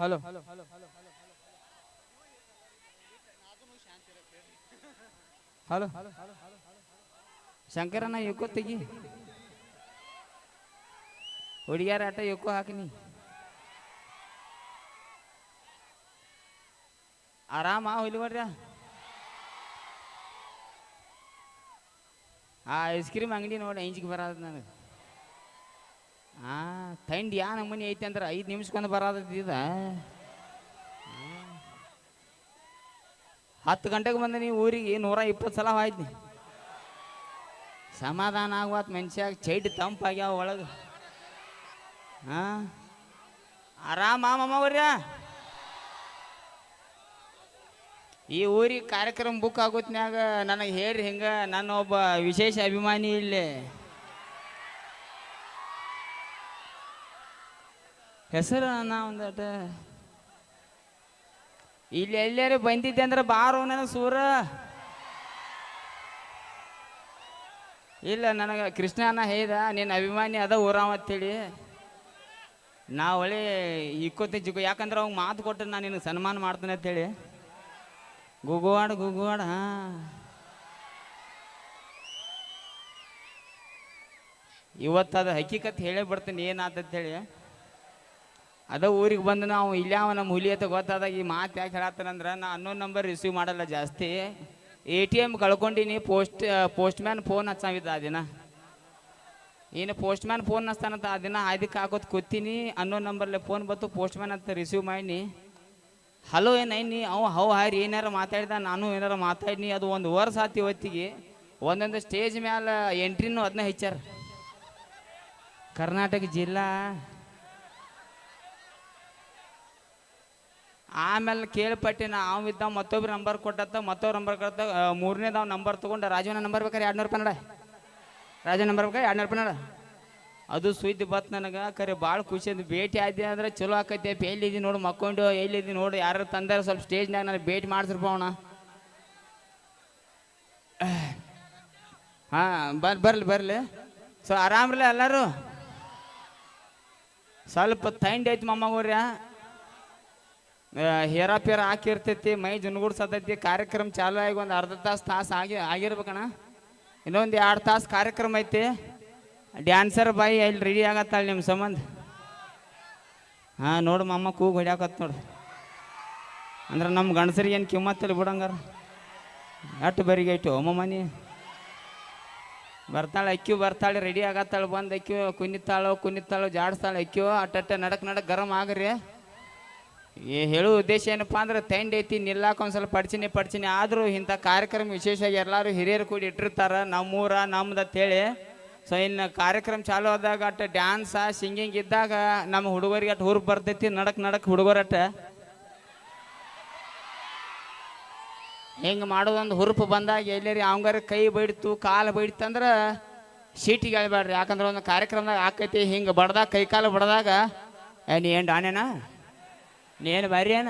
Hello. Hello. ಶಂಕರಣ್ಣ UCO ತೆಗಿ. ಹುಡುಗಿಯರ ಆಟ ಯುಕೋ ಹಾಕಿನಿ. ಆರಾಮ ಹೊಲಿಬಡ್ರ ಆ ಐಸ್ ಕ್ರೀಮ್ ಅಂಗಡಿ ನೋಡಿ ಇಂಚಿಗೆ ಬರೋದು ನನಗೆ. ಆ ಥಂಡಿ ಯಾ ನಮೂನಿ ಐತಿ ಅಂದ್ರೆ ಐದು ನಿಮಿಷಕ್ಕೊಂದು ಬರೋದಿದ ಹತ್ತು ಗಂಟೆಗೆ ಬಂದ ನೀವು ಊರಿಗೆ ನೂರ ಇಪ್ಪತ್ತು ಸಲ ಹೋಯ್ತು. ಸಮಾಧಾನ ಆಗುವತ್ ಮನುಷ್ಯಾಗ ಚೈಟ್ ತಂಪಾಗ್ಯಾವ ಒಳಗೆ. ಹಾಂ ಆರಾಮ ಮಾಮವ್ರ್ಯ? ಈ ಊರಿಗೆ ಕಾರ್ಯಕ್ರಮ ಬುಕ್ ಆಗೋತ್ನ್ಯಾಗ ನನಗೆ ಹೇಳಿ ಹಿಂಗ, ನನ್ನ ಒಬ್ಬ ವಿಶೇಷ ಅಭಿಮಾನಿ ಇಲ್ಲಿ. ಹೆಸರು ನಾ ಒಂದಟ ಇಲ್ಲಿ ಎಲ್ಲಾರು ಬಂದಿದ್ದೆ ಅಂದ್ರೆ ಬಾರೋ ನನ್ನ ಸೂರ. ಇಲ್ಲ, ನನಗೆ ಕೃಷ್ಣನ ಹೇಳ್ದ, ನಿನ್ನ ಅಭಿಮಾನಿ ಅದ ಊರಾವ ಅಂತೇಳಿ. ನಾ ಒಳ್ಳೆ ಇಕ್ಕೋತಿ ಜಿಗ ಯಾಕಂದ್ರೆ ಅವಾಗ ಮಾತು ಕೊಟ್ಟು ನಾನು ನಿನಗೆ ಸನ್ಮಾನ ಮಾಡ್ತೇನೆ ಅಂತೇಳಿ. ಗುಗುವಾಡ ಗುಗುವಾಡ ಇವತ್ತು ಅದು ಹಕ್ಕಿಕತ್ ಹೇಳೇ ಬಿಡ್ತೀನಿ ಏನಾತಂತ ಹೇಳಿ ಅದ ಊರಿಗೆ ಬಂದು ನಾವು ಇಲ್ಲ ನಮ್ಮ ಹುಲಿ ಅಂತ ಗೊತ್ತಾದಾಗ ಈ ಮಾತು ಯಾಕೆ ಹೇಳತ್ತಾನಂದ್ರೆ, ನಾ ಅನ್ನೋ ನಂಬರ್ ರಿಸೀವ್ ಮಾಡಲ್ಲ ಜಾಸ್ತಿ. ಎ ಟಿ ಎಂ ಕಳ್ಕೊಂಡಿನಿ, ಪೋಸ್ಟ್ ಪೋಸ್ಟ್ ಮ್ಯಾನ್ ಫೋನ್ ಹಚ್ಚಾವಿದ್ದ ಆ ದಿನ. ಏನು ಪೋಸ್ಟ್ ಮ್ಯಾನ್ ಫೋನ್ ಹಚ್ತಾನಂತ ಆ ದಿನ ಅದಕ್ಕೆ ಹಾಕೋದು ಕೂತೀನಿ ಅನ್ನೋ ನಂಬರ್ಲೆ ಫೋನ್ ಬಂತು ಪೋಸ್ಟ್ ಮ್ಯಾನ್ ಅಂತ ರಿಸೀವ್ ಮಾಡಿ ಹಲೋ ಏನೈನಿ ಅವ, ಹೌ ಹಾರಿ ಏನಾರ ಮಾತಾಡಿದ, ನಾನು ಏನಾರ ಮಾತಾಡಿನಿ, ಅದು ಒಂದು ವರ್ಷ ಆತು ಇವತ್ತಿಗೆ. ಒಂದೊಂದು ಸ್ಟೇಜ್ ಮ್ಯಾಲ ಎಂಟ್ರಿನೂ ಅದನ್ನ ಹೆಚ್ಚಾರ ಕರ್ನಾಟಕ ಜಿಲ್ಲಾ ಆಮೇಲೆ ಕೇಳ್ಪಟ್ಟೆ ನಾ ಅವ ಇದ್ದ ಮತ್ತೊಬ್ರು ನಂಬರ್ ಕೊಟ್ಟತ್ತ ಮತ್ತೊಬ್ರು ನಂಬರ್ ಕೊಟ್ಟ ಮೂರನೇದವ್ ನಂಬರ್ ತೊಗೊಂಡ ರಾಜವನ ನಂಬರ್ ಬೇಕಾರೆ ಎರಡು ನೂರು ರೂಪಾಯಿ ನಡ. ನಂಬರ್ ಬೇಕಾರೆ ಎರಡು ರೂಪಾಯಿ ನಡ. ಅದು ಸುದ್ದಿ ಬತ್ ನನಗೆ ಕರೆ ಭಾಳ ಖುಷಿ ಅಂತ ಭೇಟಿ ಆದ್ಯ ಅಂದ್ರೆ ಚಲೋ ಆಕೈತೆ ಎಲ್ಲಿದ್ದೀನಿ ನೋಡು ಮಕ್ಕೊಂಡು ಎಲ್ಲಿದ್ದೀನಿ ನೋಡು ಯಾರು ತಂದಾರ ಸ್ವಲ್ಪ ಸ್ಟೇಜ್ನಾಗ ನನಗೆ ಭೇಟಿ ಮಾಡಿಸ್ರಪ್ಪ ಹಾಂ, ಬರ್, ಬರ್ಲಿ ಬರ್ಲಿ. ಸೊ ಆರಾಮ್ರಲ್ಲ ಎಲ್ಲರೂ? ಸ್ವಲ್ಪ ತೈಂಡ್ ಐತಿ ಮಮ್ಮಗೋರ್ಯ ಹೇರಾ ಪೇರ ಹಾಕಿರ್ತೈತಿ, ಮೈ ಜುನ್ಗೂಡ್ಸತೈತಿ, ಕಾರ್ಯಕ್ರಮ ಚಾಲು ಆಗಿ ಒಂದು ಅರ್ಧ ತಾಸು ತಾಸು ಆಗಿ, ಆಗಿರ್ಬೇಕಣ್ಣ. ಇನ್ನೊಂದು ಎರಡು ತಾಸು ಕಾರ್ಯಕ್ರಮ ಐತಿ. ಡ್ಯಾನ್ಸರ್ ಬಾಯಿ ಅಲ್ಲಿ ರೆಡಿ ಆಗತ್ತಾಳೆ ನಿಮ್ಮ ಸಂಬಂಧ? ಹಾಂ, ನೋಡು ಮಮ್ಮ ಕೂಗು ಹೊಡ್ಯಾಕತ್ ನೋಡು. ಅಂದ್ರೆ ನಮ್ಮ ಗಂಡಸರಿಗೆ ಏನು ಕಿಮ್ಮತ್ತಲ್ಲಿ ಬಿಡಂಗಾರ. ಅಟ್ಟು ಬರಿಗೆ ಇಟ್ಟು ಅಮ್ಮ ಮನಿ. ಬರ್ತಾಳೆ ಅಕ್ಕಿ ಬರ್ತಾಳೆ ರೆಡಿ ಆಗತ್ತಾಳೆ, ಬಂದು ಅಕ್ಕಿ ಕುಣಿತಾಳೋ ಕುಣಿತಾಳೋ, ಜಾಡಿಸ್ತಾಳೆ, ಅಕ್ಕಿಯೋ ಅಟ್ಟೆ ನಡಕ್ ನಡಕ್ ಗರಂ ಆಗ್ರಿ. ಏ ಹೇಳೋ ಉದ್ದೇಶ ಏನಪ್ಪ ಅಂದ್ರೆ ತಂಡ ಐತಿ, ನಿಲ್ಲಾಕ ಒಂದು ಸ್ವಲ್ಪ ಪಡ್ಚಿನಿ ಪಡ್ಚಿನಿ ಆದರೂ ಇಂಥ ಕಾರ್ಯಕ್ರಮ ವಿಶೇಷವಾಗಿ ಎಲ್ಲರೂ ಹಿರಿಯರು ಕೂಡಿ ಇಟ್ಟಿರ್ತಾರ, ನಮ್ಮೂರ ನಮ್ದು ಅಂತೇಳಿ ಸೊ ಇನ್ನು ಕಾರ್ಯಕ್ರಮ ಚಾಲು ಆದಾಗ ಅಟ್ಟ ಡ್ಯಾನ್ಸ ಸಿಂಗಿಂಗ್ ಇದ್ದಾಗ ನಮ್ಮ ಹುಡುಗರಿಗೆ ಅಟ್ ಹುರುಪ್ ಬರ್ತೈತಿ, ನಡಕ್ ನಡಕ್ ಹುಡುಗರಟ್ಟ ಹಿಂಗೆ ಮಾಡೋದೊಂದು ಹುರುಪು ಬಂದಾಗ ಎಲ್ಲರಿ ಅವಂಗಾರ ಕೈ ಬೈಡ್ತು, ಕಾಲು ಬೈಡ್ತಂದ್ರೆ ಸೀಟಿಗೆ ಹೇಳ್ಬೇಡ್ರಿ ಯಾಕಂದ್ರೆ ಒಂದು ಕಾರ್ಯಕ್ರಮದಾಗ ಆಕೈತಿ, ಹಿಂಗೆ ಬಡ್ದಾಗ ಕೈ ಕಾಲು ಬಡ್ದಾಗ. ಏ, ನೀ ಏನು ಡಾನೇನಾ ನೀನು ಬಾರಿ ಏನ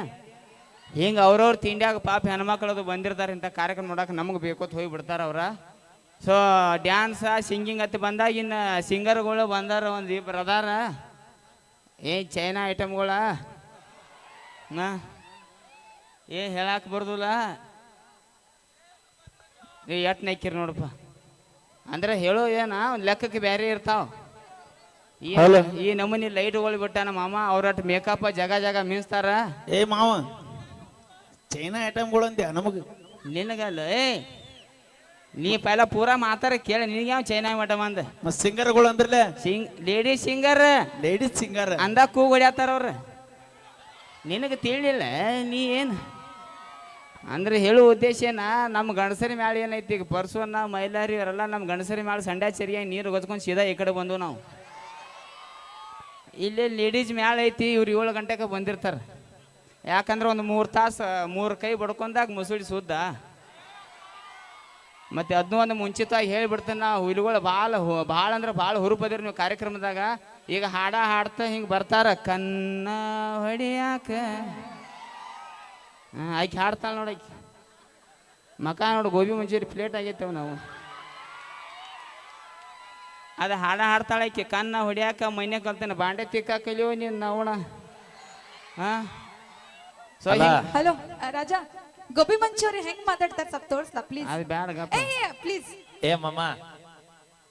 ಹಿಂಗೆ ಅವ್ರವ್ರ ತಿಂಡಿಯಾಗ ಪಾಪ ಹೆಣ್ಮಕ್ಳದು ಬಂದಿರ್ತಾರೆ ಇಂಥ ಕಾರ್ಯಕ್ರಮ ನೋಡಕ್ಕೆ ನಮಗೆ ಬೇಕು ಅಂತ ಹೋಗಿ ಬಿಡ್ತಾರೆ ಅವ್ರ. ಸೊ ಡ್ಯಾನ್ಸ ಸಿಂಗಿಂಗ್ ಅತ್ತ ಬಂದಾಗ ಇನ್ನು ಸಿಂಗರ್ಗಳು ಬಂದಾರ ಒಂದು ಇಬ್ಬರು ಅದಾರ. ಏ, ಚೈನಾ ಐಟಮ್ಗಳ? ಏ ಹೇಳಕ್ಕೆ ಬರ್ದಲ್ಲ? ಏ ಎಟ್ ನೈಕಿರಿ ನೋಡಪ್ಪ. ಅಂದ್ರೆ ಹೇಳೋ ಏನ, ಒಂದು ಲೆಕ್ಕಕ್ಕೆ ಬೇರೆ ಇರ್ತಾವ. ಈ ಹಲೋ. ಈ ನಮೂನಿ ಲೈಟ್ ಬಿಟ್ಟಾನ ಮಾಮ ಅವ್ರಟ್ ಮೇಕಪ್ ಜಗ ಜಗ ಮೀನ್ಸ್ತಾರ. ಏ ಮಾವ ಚೈನಾ ಐಟಮ್ಗಳು ಅಂದ್ಯಾ ನಮಗ? ನಿನಗಲ್ಲ ಏ ನೀ ಪೈಲ ಪೂರಾ ಮಾತಾರ ಕೇಳ ನಿನಗೆ ಯಾವ ಚೈನಾ ಮಠ ಅಂದ? ಮತ್ ಸಿಂಗರ್ಗಳು ಅಂದ್ರಲ್ಲ? Sing lady singer ladies singer ಅಂದ ಕೂ ಹೊಡ್ಯಾತಾರ ಅವ್ರ. ನಿನಗೆ ತಿಳಿಲಿಲ್ಲ ನೀ ಏನು? ಅಂದ್ರೆ ಹೇಳೋ ಉದ್ದೇಶ ಏನ ನಮ್ಮ ಗಂಡಸರಿ ಮ್ಯಾಲ ಏನೈತಿ ಈಗ ಪರ್ಸೋನ ಮೈಲಾರಿ ಇವರೆಲ್ಲ ನಮ್ಮ ಗಂಡಸರಿ ಮ್ಯಾಲ ಸಂಡ್ಯಾ ಚರಿಯಾಗಿ ನೀರು ಗೊತ್ಕೊಂಡು ಸೀದಾ ಈ ಕಡೆ ಬಂದು ನಾವು. ಇಲ್ಲಿ ಲೇಡೀಸ್ ಮ್ಯಾಲ ಐತಿ, ಇವ್ರು ಏಳು ಗಂಟೆಗೆ ಬಂದಿರ್ತಾರೆ. ಯಾಕಂದ್ರೆ ಒಂದು ಮೂರು ತಾಸು, ಮೂರು ಕೈ ಬಡ್ಕೊಂಡಾಗ ಮುಸುಳಿ ಸುದ್ದ. ಮತ್ತೆ ಅದನ್ನೂ ಒಂದು ಮುಂಚಿತವಾಗಿ ಹೇಳಿಬಿಡ್ತೇನೆ ನಾವು ಹುಲಿಗಳು ಭಾಳ ಭಾಳ ಅಂದ್ರೆ ಭಾಳ ಹುರುಪದಿರಿ ನೀವು ಕಾರ್ಯಕ್ರಮದಾಗ. ಈಗ ಹಾಡ ಹಾಡ್ತಾ ಹಿಂಗೆ ಬರ್ತಾರ, ಕನ್ನ ಹೊಡಿಯಾಕ. ಆಯ್ಕೆ ಆಕೆ ಹಾಡ್ತಾಳೆ ನೋಡಿ ಆಕೆ. ಮಕ ನೋಡಿ ಗೋಬಿ ಮಂಚೂರಿ ಪ್ಲೇಟ್ ಆಗೈತೇವೆ ನಾವು. ಅದು ಹಾಡ ಹಾಡ್ತಾಳೆ ಆಕೆ ಕನ್ನ ಹೊಡಿಯಾಕ ಮೈನೆ ಕಲ್ತೇನೆ ಬಾಂಡೆ ತಿಕ್ಕ ಕಲಿಯೋ ನೀನು ನವಣ. ಹಾ. ಹಲೋ ರಾಜಾ ಗೋಬಿ ಮಂಚೂರಿ ಹೆಂಗ್ ಮಾತಾಡ್ತಾರೆ? ಸ್ವಲ್ಪ ತೋರಿಸ್ಲಾ ಪ್ಲೀಸ್ ಅದು ಬ್ಯಾಡ ಗಪ್ಪ ಏ ಪ್ಲೀಸ್ ಏ ಮಮ್ಮ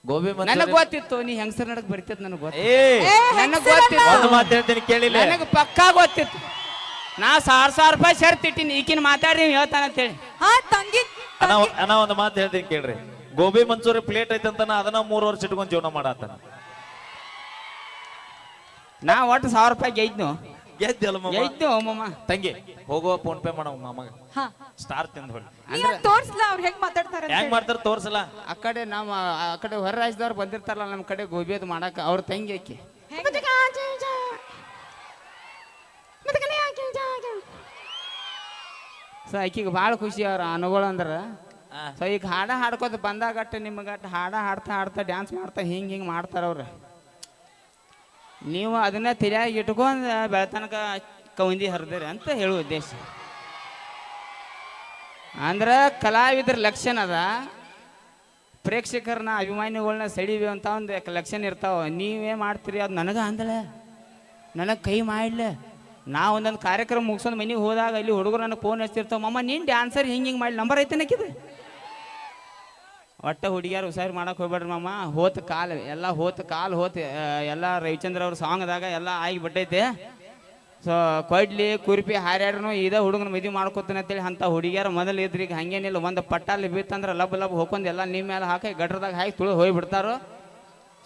ಗೋಬಿ ನನಗ್ ಗೊತ್ತಿತ್ತು ನೀ ಹೆಂಗಸರ್ ನಡಕ್ ಬರ್ತಿತ್ತು ನನಗೆ ಗೊತ್ತ. ಏ. ನನಗ್ ಗೊತ್ತಿತ್ತು. ಒಂದು ಮಾತು ಹೇಳ್ತೀನಿ ಕೇಳಿಲ್ಲ ನನಗೆ ಪಕ್ಕಾ ಗೊತ್ತಿತ್ತು. ನಾ ಸಾವಿರ ಸಾವಿರ ರೂಪಾಯಿ ಶರ್ತ್ ಇಟ್ಟಿನಿ ಈಕಿನ ಮಾತಾಡಿ ನೀವು ಹೇಳ್ತಾನ ಅಂತೇಳಿ ಹಾ ತಂಗಿ ಅಣ್ಣ ಅಣ್ಣ ಒಂದು ಮಾತು ಹೇಳ್ತೀನಿ ಕೇಳ್ರಿ. ಗೋಬಿ ಮಂಚೂರಿ ಪ್ಲೇಟ್ ಐತೆ ಅಂತ ಅದನ್ನ ಮೂರು ವರ್ಷ ಇಟ್ಕೊಂಡು ಜೀವನ ಮಾಡತ್ತ ನಾ ಒಟ್ಟು ಸಾವಿರ ರೂಪಾಯಿ ಗೆದ್ದು ಗೆದ್ದಲ್ಲ ಮಮ್ಮ ಗೆಯ್ದು ಮಮ್ಮ ತಂಗಿ ಹೋಗೋ ಫೋನ್ ಪೇ ಮಾಡೋ ಮಮ್ಮಗ ಹಾ. ಸ್ಟಾರ್ ತಿಂದ ಹೊಳ್ಳಿ ಅಂದ್ರೆ ತೋರ್ಸಲ್ಲ ಅವ್ರು ಹೆಂಗ್ ಮಾತಾಡ್ತಾರೆ ಅಂತ ಹೆಂಗ್ ಹೇಳಿ. ಮಾಡ್ತಾರ ತೋರ್ಸಲ್ಲ ಆ ಕಡೆ ನಮ್ಮ ಆ ಕಡೆ ಹೊರ ರಾಜ್ಯದವ್ರು ಬಂದಿರ್ತಾರಲ್ಲ ನಮ್ಮ ಕಡೆ ಗೋಬಿ ಅದು ಮಾಡಾಕ ಅವ್ರ ತಂಗಿ ಆಕಿ. ಸರ್ ಸೊ ಆಕಿಗೆ ಭಾಳ ಖುಷಿ ಅವ್ರ ಅನುಗಳು ಅಂದ್ರೆ. ಸೊ ಈಗ ಹಾಡ ಹಾಡ್ಕೋತ ಬಂದಾಗಟ್ಟ ನಿಮಗಟ್ಟ ಹಾಡ ಹಾಡ್ತಾ ಹಾಡ್ತಾ ಡ್ಯಾನ್ಸ್ ಮಾಡ್ತಾ ಹಿಂಗೆ ಹಿಂಗೆ ಮಾಡ್ತಾರೆ ಅವ್ರು. ನೀವು ಅದನ್ನ ತಿಳಿಯಾಗಿ ಇಟ್ಕೊಂಡು ಬೆಳತನಕ ಕೌಂದಿ ಹರಿದಿರಿ ಅಂತ ಹೇಳುವ ಉದ್ದೇಶ. ಅಂದ್ರೆ ಕಲಾವಿದ್ರ ಲಕ್ಷಣ ಅದ. ಪ್ರೇಕ್ಷಕರನ್ನ ಅಭಿಮಾನಿಗಳನ್ನ ಸೆಳಿವಿ ಅಂತ ಒಂದು ಲಕ್ಷಣ ಇರ್ತಾವ. ನೀವೇ ಮಾಡ್ತೀರಿ ಅದು ನನಗೆ ಅಂದಳ ನನಗೆ ಕೈ ಮಾಡ್ಲ. ನಾ ಒಂದೊಂದು ಕಾರ್ಯಕ್ರಮ ಮುಗಿಸೋದು ಮನೆಗೆ ಹೋದಾಗ ಇಲ್ಲಿ ಹುಡುಗರು ನನಗೆ ಫೋನ್ ಹಚ್ಚಿರ್ತಾವ, ಮಮ್ಮ, ನೀನು ಡ್ಯಾನ್ಸರ್ ಹಿಂಗೆ ಹಿಂಗೆ ಮಾಡಿ ನಂಬರ್ ಐತನಕ್ಕಿದು ಒಟ್ಟ ಹುಡುಗಿಯರು ಹುಷಾರು ಮಾಡಕ್ಕೆ ಹೋಗ್ಬೇಡ್ರಿ ಮಾಮ. ಹೋತ ಕಾಲು, ಎಲ್ಲ ಹೋತ ಕಾಲು ಹೋತ ಎಲ್ಲ ರವಿಚಂದ್ರ ಅವ್ರ ಸಾಂಗ್ದಾಗ ಎಲ್ಲ ಆಗಿ ಬಿಟ್ಟೈತೆ. ಸೊ ಕೊಡ್ಲಿ, ಕುರ್ಪಿ ಹಾರ್ಯಾಡ್ರು ಇದ ಹುಡುಗನ ಮದುವೆ ಮಾಡ್ಕೊತಾನೆ ಅಂತೇಳಿ ಅಂತ ಹುಡುಗಿಯರ ಮೊದಲು ಇದ್ರಿ, ಈಗ ಹಂಗೇನಿಲ್ಲ. ಒಂದು ಪಟ್ಟಲ್ಲಿ ಬೀತಂದ್ರೆ ಲಬ್ ಲಬ್ ಹೋಗ್ಕೊಂಡು ಎಲ್ಲ ನಿಮ್ಮ ಮೇಲೆ ಹಾಕಿ ಗಟ್ರದಾಗ ಹಾಕಿ ತುಳಿದು ಹೋಗಿ ಬಿಡ್ತಾರೋ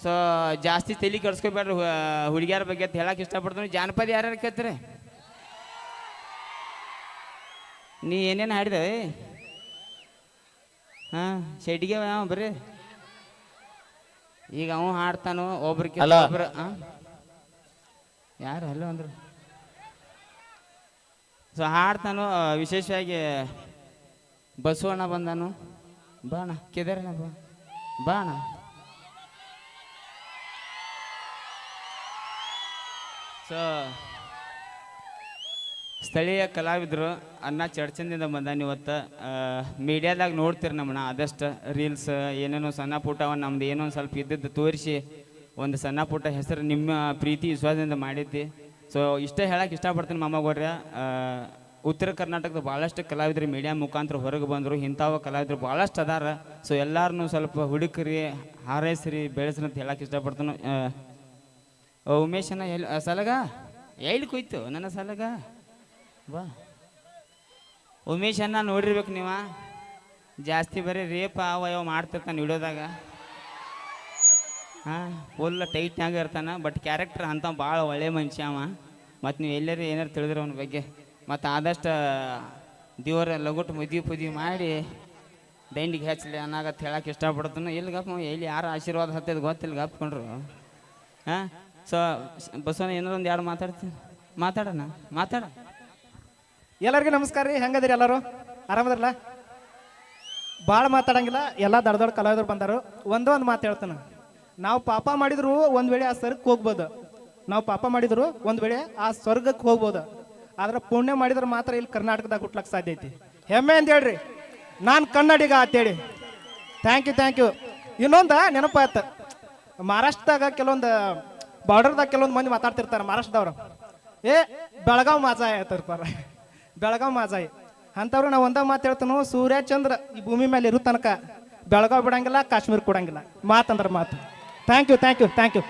ಸೊ ಜಾಸ್ತಿ ತಲೆ ಕೆಡ್ಸ್ಕೊಬೇಡ್ರಿ ಹುಡುಗಿಯರ ಬಗ್ಗೆ ಅಂತ ಹೇಳಕ್ಕೆ ಇಷ್ಟಪಡ್ತೀನಿ. ಜಾನಪದ ಯಾರ್ಯಾರು ಕೇಳ್ತೀರಿ? ನೀ ಏನೇನು ಹಾಡಿದೆ? ಹಾಂ ಶೆಡ್ಗೆ ಅವ ಬರ್ರಿ. ಈಗ ಅವ ಹಾಡ್ತಾನೋ ಒಬ್ರಿಗೆ ಅಲ್ಲ. ಒಬ್ರು ಹಾ ಯಾರು ಹಲೋ ಅಂದ್ರು. ಸೊ ಹಾಡ್ತಾನೋ ಆ, ವಿಶೇಷವಾಗಿ ಬಸವಣ್ಣ ಬಂದಾನು. ಬಾಣ ಕೇದಾರಣ್ಣ ಬಾ. ಬಾಣ ಸೊ ಸ್ಥಳೀಯ ಕಲಾವಿದರು ಅನ್ನ ಚಡ್ಚಂದಿಂದ ಬಂದಾನ ಇವತ್ತು. ಮೀಡಿಯಾದಾಗ ನೋಡ್ತೀರಿ ನಮ್ಮನ್ನ ಆದಷ್ಟು ರೀಲ್ಸ್ ಏನೇನೋ ಸಣ್ಣ ಪುಟ್ಟವ ನಮ್ದು ಏನೋ ಒಂದು ಸ್ವಲ್ಪ ಇದ್ದದ್ದು ತೋರಿಸಿ ಒಂದು ಸಣ್ಣ ಪುಟ್ಟ ಹೆಸರು ನಿಮ್ಮ ಪ್ರೀತಿ, ವಿಶ್ವಾಸದಿಂದ ಮಾಡಿದ್ದಿ. ಸೊ ಇಷ್ಟೇ ಹೇಳಕ್ಕೆ ಇಷ್ಟಪಡ್ತೀನಿ ಮಾಮಗೌಡ್ರ ಉತ್ತರ ಕರ್ನಾಟಕದ ಭಾಳಷ್ಟು ಕಲಾವಿದರು ಮೀಡಿಯಾ ಮುಖಾಂತರ ಹೊರಗೆ ಬಂದರು, ಇಂಥವ ಕಲಾವಿದರು ಭಾಳಷ್ಟು ಅದಾರ. ಸೊ ಎಲ್ಲರನ್ನೂ ಸ್ವಲ್ಪ ಹುಡುಕ್ರಿ, ಹಾರೈಸ್ರಿ, ಬೆಳೆಸ್ರಿ ಅಂತ ಹೇಳಕ್ಕೆ ಇಷ್ಟಪಡ್ತೀನಿ. ಉಮೇಶನ ಎಲ್ಲಿ ಸಲಗ? ಎಲ್ಲಿ ಕುಯ್ತು? ನನ್ನ ಸಲಗ? ಬಾ. ಉಮೇಶ್ ಅನ್ನ ನೋಡಿರ್ಬೇಕು ನೀವ? ಜಾಸ್ತಿ ಬರೀ ರೇಪ ಅವ ಯಾವ ಮಾಡ್ತಿರ್ತಾನೆ ವಿಡಿಯೋದಾಗ. ಹಾಂ ಫುಲ್ ಟೈಟ್ನಾಗ ಇರ್ತಾನೆ ಬಟ್ ಕ್ಯಾರೆಕ್ಟರ್ ಅಂತ ಭಾಳ ಒಳ್ಳೆ ಮನುಷ್ಯ ಅವ. ಮತ್ತು ನೀವು ಎಲ್ಲರೂ ಏನಾರು ತಿಳಿದ್ರೆ ಅವನ ಬಗ್ಗೆ. ಮತ್ತು ಆದಷ್ಟು ದೇವರ ಲಗುಟ್ ಮದುವೆ ಪದ್ವಿ ಮಾಡಿ ದೈಂಡಿಗೆ ಹಚ್ಚಲಿ ಅನ್ನಾಗತ್ತೆ ಹೇಳಕ್ಕೆ ಇಷ್ಟಪಡ್ತಾನೆ. ಎಲ್ಲಿ ಗಪ್ಪ ಎಲ್ಲಿ ಯಾರು ಆಶೀರ್ವಾದ ಹತ್ತಿದ ಗೊತ್ತಿಲ್ಲ ಗಪ್ಕೊಂಡ್ರು ಹಾಂ ಸೊ ಬಸವನ ಏನಾರು ಒಂದು ಎರಡು ಮಾತಾಡ್ತೀನಿ ಮಾತಾಡೋಣ, ಮಾತಾಡ. ಎಲ್ಲರಿಗೂ ನಮಸ್ಕಾರ ರೀ. ಹೆಂಗದಿರಿ ಎಲ್ಲರೂ? ಆರಾಮದಿರಲ್ಲ? ಭಾಳ ಮಾತಾಡಂಗಿಲ್ಲ. ಎಲ್ಲ ದೊಡ್ಡ ದೊಡ್ಡ ಕಲಾವಿದರು ಬಂದರು. ಒಂದೇ ಒಂದು ಮಾತು ಹೇಳ್ತಾನೆ. ನಾವು ಪಾಪ ಮಾಡಿದ್ರು ಒಂದು ವೇಳೆ ಆ ಸ್ವರ್ಗಕ್ಕೆ ಹೋಗ್ಬೋದು. ನಾವು ಪಾಪ ಮಾಡಿದ್ರು ಒಂದು ವೇಳೆ ಆ ಸ್ವರ್ಗಕ್ಕೆ ಹೋಗ್ಬೋದು. ಆದ್ರೆ ಪುಣ್ಯ ಮಾಡಿದ್ರೆ ಮಾತ್ರ ಇಲ್ಲಿ ಕರ್ನಾಟಕದಾಗ ಹುಟ್ಲಕ್ಕೆ ಸಾಧ್ಯ ಐತಿ. ಹೆಮ್ಮೆ ಅಂತ ಹೇಳ್ರಿ. ನಾನು ಕನ್ನಡಿಗ ಅಂತೇಳಿ. ಥ್ಯಾಂಕ್ ಯು ಥ್ಯಾಂಕ್ ಯು ಇನ್ನೊಂದು ನೆನಪಾಯ್ತು. ಮಹಾರಾಷ್ಟ್ರದಾಗ ಕೆಲವೊಂದು ಬಾರ್ಡರ್ದಾಗ ಕೆಲವೊಂದು ಮಂದಿ ಮಾತಾಡ್ತಿರ್ತಾರೆ ಮಹಾರಾಷ್ಟ್ರದವ್ರು. ಏ, ಬೆಳಗಾವ್ ಮಾಜಾ ಹೇಳ್ತಿರ್ತಾರೆ ಬೆಳಗಾವ್ ಮಾಜಾಯಿ ಅಂಥವ್ರು ನಾವು ಒಂದ ಮಾತು ಹೇಳ್ತಾನು, ಸೂರ್ಯ, ಚಂದ್ರ ಈ ಭೂಮಿ ಮೇಲೆ ಇರೋ ತನಕ ಬೆಳಗಾವ್ ಬಿಡಂಗಿಲ್ಲ, ಕಾಶ್ಮೀರ ಕೊಡಂಗಿಲ್ಲ. ಮಾತಂದ್ರೆ ಮಾತು. Thank you thank you thank you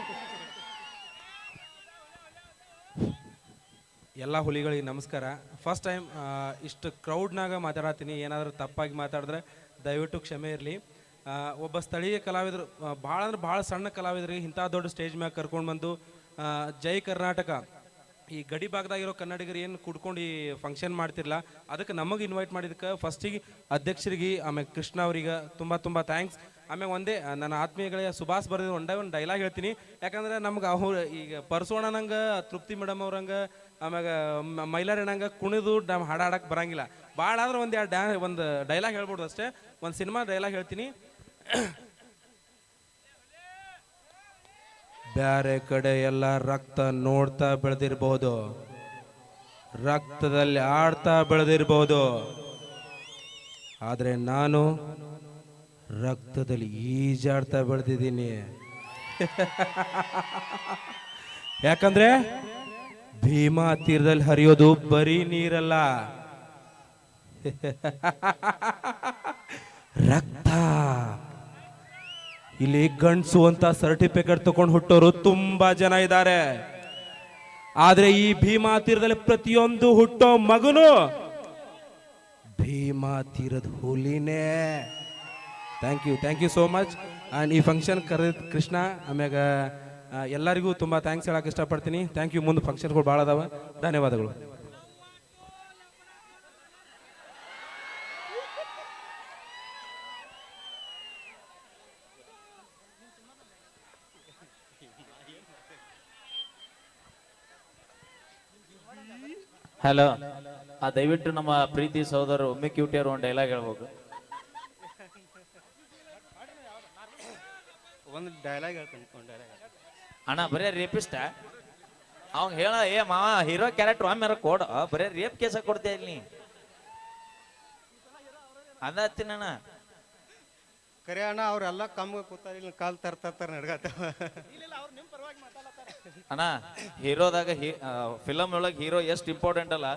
ಎಲ್ಲ ಹುಲಿಗಳಿಗೆ ನಮಸ್ಕಾರ. ಫಸ್ಟ್ ಟೈಮ್ ಇಷ್ಟು ಕ್ರೌಡ್ನಾಗ ಮಾತಾಡತ್ತೀನಿ. ಏನಾದರೂ ತಪ್ಪಾಗಿ ಮಾತಾಡಿದ್ರೆ ದಯವಿಟ್ಟು ಕ್ಷಮೆ ಇರಲಿ. ಒಬ್ಬ ಸ್ಥಳೀಯ ಕಲಾವಿದರು ಭಾಳ ಅಂದ್ರೆ ಭಾಳ ಸಣ್ಣ ಕಲಾವಿದರಿಗೆ ಇಂಥ ದೊಡ್ಡ ಸ್ಟೇಜ್ ಮ್ಯಾಗ ಕರ್ಕೊಂಡು ಬಂದು ಜೈ ಕರ್ನಾಟಕ. ಈ ಗಡಿ ಭಾಗದಾಗಿರೋ ಕನ್ನಡಿಗರು ಏನು ಕುಡ್ಕೊಂಡು ಈ ಫಂಕ್ಷನ್ ಮಾಡ್ತಿರಲ್ಲ ಅದಕ್ಕೆ ನಮಗೆ ಇನ್ವೈಟ್ ಮಾಡಿದಕ್ಕೆ ಫಸ್ಟಿಗೆ ಅಧ್ಯಕ್ಷರಿಗೆ ಆಮೇಲೆ ಕೃಷ್ಣ ಅವ್ರಿಗೆ ತುಂಬ ತುಂಬ ಥ್ಯಾಂಕ್ಸ್ ಆಮೇಲೆ ಒಂದೇ ನನ್ನ ಆತ್ಮೀಯಗಳೇ ಸುಭಾಷ್ ಬರೆದ ಒಂದೇ ಒಂದು ಡೈಲಾಗ್ ಹೇಳ್ತೀನಿ. ಯಾಕಂದ್ರೆ ನಮ್ಗೆ ಅವ್ರು ಈಗ ಪರಸೋಣನಂಗೆ ತೃಪ್ತಿ ಮೇಡಮ್ ಅವ್ರಂಗೆ, ಆಮ್ಯಾಗ ಮೈಲಾರಣ್ಣಂಗೆ ಕುಣಿದು ನಮ್ಮ ಹಾಡು ಹಾಡಕ್ಕೆ ಬರಂಗಿಲ್ಲ. ಭಾಳ ಆದ್ರೆ ಒಂದು ಎರಡು ಡ್ಯಾ ಒಂದು ಡೈಲಾಗ್ ಹೇಳ್ಬೋದು ಅಷ್ಟೇ. ಒಂದು ಸಿನಿಮಾ ಡೈಲಾಗ್ ಹೇಳ್ತೀನಿ. ಬ್ಯಾರೆ ಕಡೆ ಎಲ್ಲ ರಕ್ತ ನೋಡ್ತಾ ಬೆಳೆದಿರ್ಬೋದು. ರಕ್ತದಲ್ಲಿ ಆಡ್ತಾ ಬೆಳೆದಿರ್ಬೋದು. ಆದರೆ ನಾನು ರಕ್ತದಲ್ಲಿ ಈಜಾಡ್ತಾ ಬೆಳೆದಿದ್ದೀನಿ. ಯಾಕಂದ್ರೆ ಭೀಮಾ ತೀರದಲ್ಲಿ ಹರಿಯೋದು ಬರೀ ನೀರಲ್ಲ. ರಕ್ತ. ಇಲ್ಲಿ ಗಂಡ್ಸು ಅಂತ ಸರ್ಟಿಫಿಕೇಟ್ ತಗೊಂಡು ಹುಟ್ಟೋರು ತುಂಬಾ ಜನ ಇದ್ದಾರೆ. ಆದ್ರೆ ಈ ಭೀಮಾ ತೀರದಲ್ಲಿ ಪ್ರತಿಯೊಂದು ಹುಟ್ಟೋ ಮಗನು ಭೀಮಾ ತೀರದ ಹುಲಿನೇ. Thank you thank you so much and ಈ ಫಂಕ್ಷನ್ ಕರೆದ ಕೃಷ್ಣ, ಆಮ್ಯಾಗ ಎಲ್ಲರಿಗೂ ತುಂಬ ಥ್ಯಾಂಕ್ಸ್ ಹೇಳಕ್ಕೆ ಇಷ್ಟಪಡ್ತೀನಿ. ಥ್ಯಾಂಕ್ ಯು ಮುಂದೆ ಫಂಕ್ಷನ್ಗಳು ಭಾಳ ಅದಾವ. ಧನ್ಯವಾದಗಳು. ಹಲೋ ಆ ದಯವಿಟ್ಟು ನಮ್ಮ ಪ್ರೀತಿ ಸಹೋದರ ಒಮ್ಮೆ ಕ್ಯೂಟಿಯರು ಒಂದು ಡೈಲಾಗ್ ಹೇಳ್ಬೇಕು. ಒಂದು ಡೈಲಾಗ್ ಹೇಳ್ತೀನಿ ಒಂದು ಡೈಲಾಗ್ ಅಣ್ಣ ಬರೇ ರೇಪಿಸ್ಟ ಅವ್ನ್ ಹೇಳ ಏ ಮಾವ ಹೀರೋ ಕ್ಯಾರೆಕ್ಟರ್ ಒಮ್ಮೆ ಕೊಡ ಬರೇ ರೇಪ್ ಕೇಸ ಕೊಡ್ತೀಯ ಇಲ್ಲಿ ಅದ ಹತ್ತಿನಣ್ಣ ಕರೆ ಅಣ್ಣ ಅವರೆಲ್ಲ ಕಮ್ಮಿ ಕೂತಾರ ಇಲ್ಲಿ ಕಾಲ್ ತರ್ತಾರ ನಡ್ಗತ್ತಾವ ಅಣ್ಣ ಹೀರೋದಾಗ ಫಿಲಮ್ ಒಳಗೆ ಹೀರೋ ಎಷ್ಟು ಇಂಪಾರ್ಟೆಂಟ್ ಅಲ್ಲ?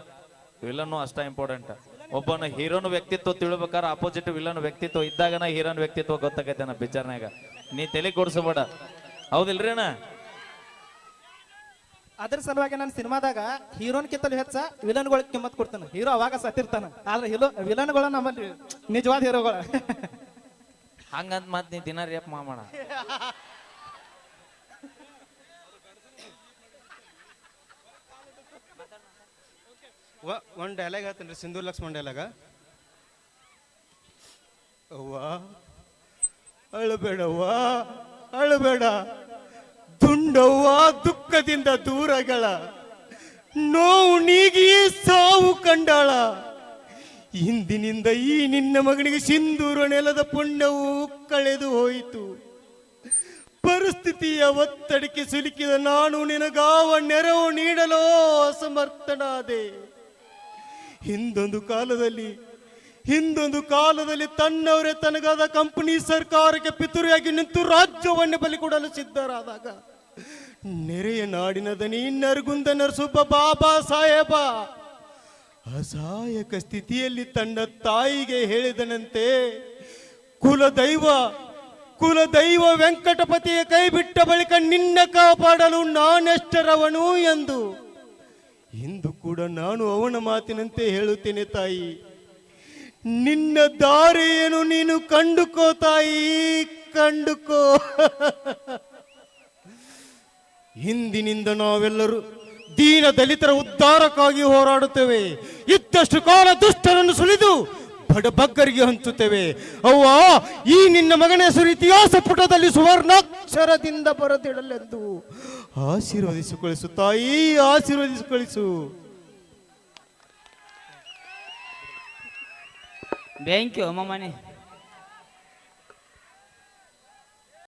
ವಿಲನ್ನು ಅಷ್ಟ ಇಂಪಾರ್ಟೆಂಟ್ ಒಬ್ಬನ ಹೀರೋನ ವ್ಯಕ್ತಿತ್ವ ತಿಳ್ಬೇಕಾದ್ರೆ ಅಪೋಸಿಟ್ ವಿಲನ್ ವ್ಯಕ್ತಿತ್ವ ಇದ್ದಾಗನ ಹೀರೋನ್ ವ್ಯಕ್ತಿತ್ವ ಗೊತ್ತಾಗೈತೆ ನಾ ಪಿಕ್ಚರ್ನಾಗ ನೀ ತಲೆ ಕೊಡ್ಸಬೇಡ. ಹೌದಿಲ್ರಿ ಅಣ್ಣ? ಅದ್ರ ಸಲುವಾಗಿ ನಾನು ಸಿನಿಮಾದಾಗ ಹೀರೋನ್ ಕಿತ್ತಲು ಹೆಚ್ಚ ವಿಲನ್ಗಳ ಕಿಮ್ಮತ್ ಕೊಡ್ತಾನೆ. ಹೀರೋ ಅವಾಗ ಸತ್ತಿರ್ತಾನ. ಆದ್ರೆ ಹೀರೋ ವಿಲನ್ಗಳ ನಮ್ಮಲ್ಲಿ ನಿಜವಾದ ಹೀರೋಗಳು. ಹಂಗಂತ ಮತ್ ನೀ ದಿನ ರೇಪ್ ಮಾಮಣ ಒಂದು ಡೈಲಾಗ್ ಹೇಳ್ತೀನಿ ರೀ ಸಿಂಧೂರ್ ಲಕ್ಷ್ಮಣ್ ಡೈಲಾಗ ಅವ್ವ, ಅಳಬೇಡವ್ವ, ಅಳಬೇಡ. ದುಂಡವ್ವ, ದುಃಖದಿಂದ ದೂರಗಳ. ನೋವು ನೀಗಿ ಸಾವು ಕಂಡಾಳ. ಹಿಂದಿನಿಂದ ಈ ನಿನ್ನ ಮಗನಿಗೆ ಸಿಂಧೂರ ನೆಲದ ಪುಣ್ಯವು ಕಳೆದು ಹೋಯಿತು. ಪರಿಸ್ಥಿತಿಯ ಒತ್ತಡಕ್ಕೆ ಸಿಲುಕಿದ ನಾನು ನಿನಗಾವ ನೆರವು ನೀಡಲೋ ಅಸಮರ್ಥನಾದೆ ಹಿಂದೊಂದು ಕಾಲದಲ್ಲಿ ಹಿಂದೊಂದು ಕಾಲದಲ್ಲಿ ತನ್ನವರೇ ತನಗಾದ ಕಂಪನಿ ಸರ್ಕಾರಕ್ಕೆ ಪಿತುರಿಯಾಗಿ ನಿಂತು ರಾಜ್ಯವನ್ನು ಬಲಿ ಕೊಡಲು ಸಿದ್ಧರಾದಾಗ, ನೆರೆಯ ನಾಡಿನ ದನಿ ನರಗುಂದ ನರಸುಬ್ಬ ಬಾಬಾ ಸಾಹೇಬ, ಅಸಹಾಯಕ ಸ್ಥಿತಿಯಲ್ಲಿ ತನ್ನ ತಾಯಿಗೆ ಹೇಳಿದನಂತೆ, ಕುಲದೈವ ಕುಲದೈವ ವೆಂಕಟಪತಿಯ ಕೈ ಬಿಟ್ಟ ಬಳಿಕ ನಿನ್ನ ಕಾಪಾಡಲು ನಾನೆಷ್ಟರವನು ಎಂದು ಇಂದು ಕೂಡ ನಾನು ಅವನ ಮಾತಿನಂತೆ ಹೇಳುತ್ತೇನೆ ತಾಯಿ. ನಿನ್ನ ದಾರಿಯನ್ನು ನೀನು ಕಂಡುಕೋ ತಾಯಿ, ಕಂಡುಕೋ. ಹಿಂದಿನಿಂದ ನಾವೆಲ್ಲರೂ ದೀನ ದಲಿತರ ಉದ್ಧಾರಕ್ಕಾಗಿ ಹೋರಾಡುತ್ತೇವೆ. ಇದ್ದಷ್ಟು ಕಾಲ ದುಷ್ಟರನ್ನು ಸುಲಿದು ಬಡಬಗ್ಗರಿಗೆ ಹಂಚುತ್ತೇವೆ. ಅವ್ವ, ಈ ನಿನ್ನ ಮಗನ ಹೆಸರು ಇತಿಹಾಸ ಪುಟದಲ್ಲಿ ಸುವರ್ಣಾಕ್ಷರದಿಂದ ಬರೆದಿಡಲೆಂದು. ಆಶೀರ್ವದಿಸು ಕಳಿಸು ತಾಯಿ ಆಶೀರ್ವದಿಸು ಕಳಿಸು ಬ್ಯಾಂಕ್ ಮಮ್ಮನೆ